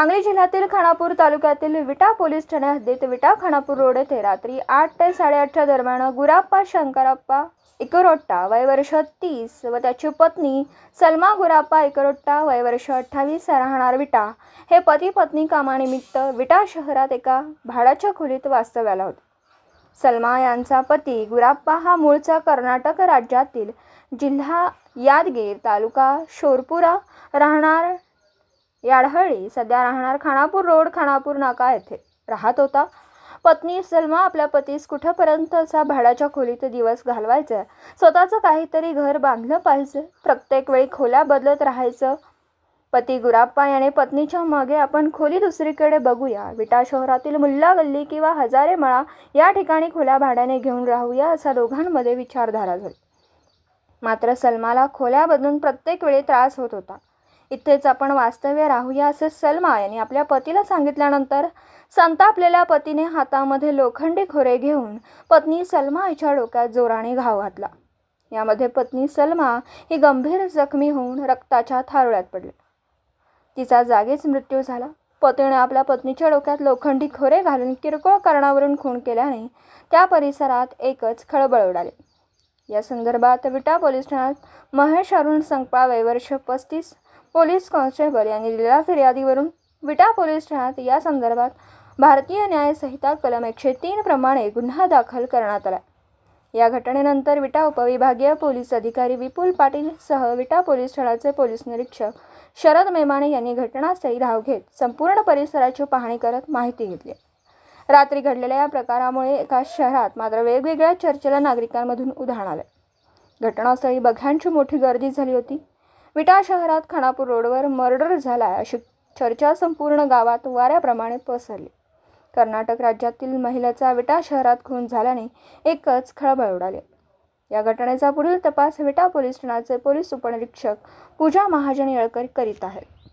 सांगली जिल्ह्यातील खानापूर तालुक्यातील विटा पोलीस ठाण्या हद्दीत विटा खानापूर रोड येथे रात्री आठ ते साडेआठच्या दरम्यान गुराप्पा शंकरप्पा इकरोट्टा वय वर्ष तीस व त्याची पत्नी सलमा गुराप्पा इकरोट्टा वय वर्ष अठ्ठावीस राहणार विटा. हे पती पत्नी कामानिमित्त विटा शहरात एका भाड्याच्या खोलीत वास्तव्याला होते. सलमा यांचा पती गुराप्पा हा मूळचा कर्नाटक राज्यातील जिल्हा यादगीर तालुका शोरपुरा राहणार याडहळी सध्या राहणार खानापूर रोड खानापूर नाका येथे. राहत होता. पत्नी सलमा आपल्या पतीस कुठंपर्यंत असा भाड्याच्या खोलीत दिवस घालवायचा. स्वतःचं काहीतरी घर बांधलं पाहिजे. प्रत्येक वेळी खोल्या बदलत राहायचं. पती गुराप्पा याने पत्नीच्या मागे आपण खोली दुसरीकडे बघूया. विटा शहरातील मुल्ला गल्ली किंवा हजारे मळा या ठिकाणी खोल्या भाड्याने घेऊन राहूया असा दोघांमध्ये विचारधारा झाली. मात्र सलमाला खोल्या बदलून प्रत्येक वेळी त्रास होत होता. इथेच आपण वास्तव्य राहूया असे सलमा यांनी आपल्या पतीला सांगितल्यानंतर संतापलेल्या पतीने हातामध्ये लोखंडी खोरे घेऊन पत्नी सलमा हिच्या डोक्यात जोराने घाव घातला. यामध्ये पत्नी सलमा ही गंभीर जखमी होऊन रक्ताच्या थारोळ्यात पडली. तिचा जागीच मृत्यू झाला. पतीने आपल्या पत्नीच्या डोक्यात लोखंडी खोरे घालून किरकोळ कारणावरून खून केल्याने त्या परिसरात एकच खळबळ उडाली. या संदर्भात विटा पोलीस ठाण्यात महेश अरुण संकपाळ वयवर्ष पस्तीस पोलीस कॉन्स्टेबल यांनी दिलेल्या फिर्यादीवरून विटा पोलीस ठाण्यात या संदर्भात भारतीय न्यायसंहिता कलम एकशे तीन प्रमाणे गुन्हा दाखल करण्यात आला. या घटनेनंतर विटा उपविभागीय पोलीस अधिकारी विपुल पाटील सह विटा पोलीस ठाण्याचे पोलीस निरीक्षक शरद मेमाणे यांनी घटनास्थळी धाव घेत संपूर्ण परिसराची पाहणी करत माहिती घेतली. रात्री घडलेल्या या प्रकारामुळे एका शहरात मात्र वेगवेगळ्या चर्चेला नागरिकांमधून उधाण आलं. घटनास्थळी बघ्यांची मोठी गर्दी झाली होती. विटा शहरात खानापूर रोडवर मर्डर झाला अशी चर्चा संपूर्ण गावात वाऱ्याप्रमाणे पसरली. कर्नाटक राज्यातील महिलेचा विटा शहरात खून झाल्याने एकच खळबळ उडाली. या घटनेचा पुढील तपास विटा पोलीस ठाण्याचे पोलीस उपनिरीक्षक पूजा महाजन येळकर करीत आहेत.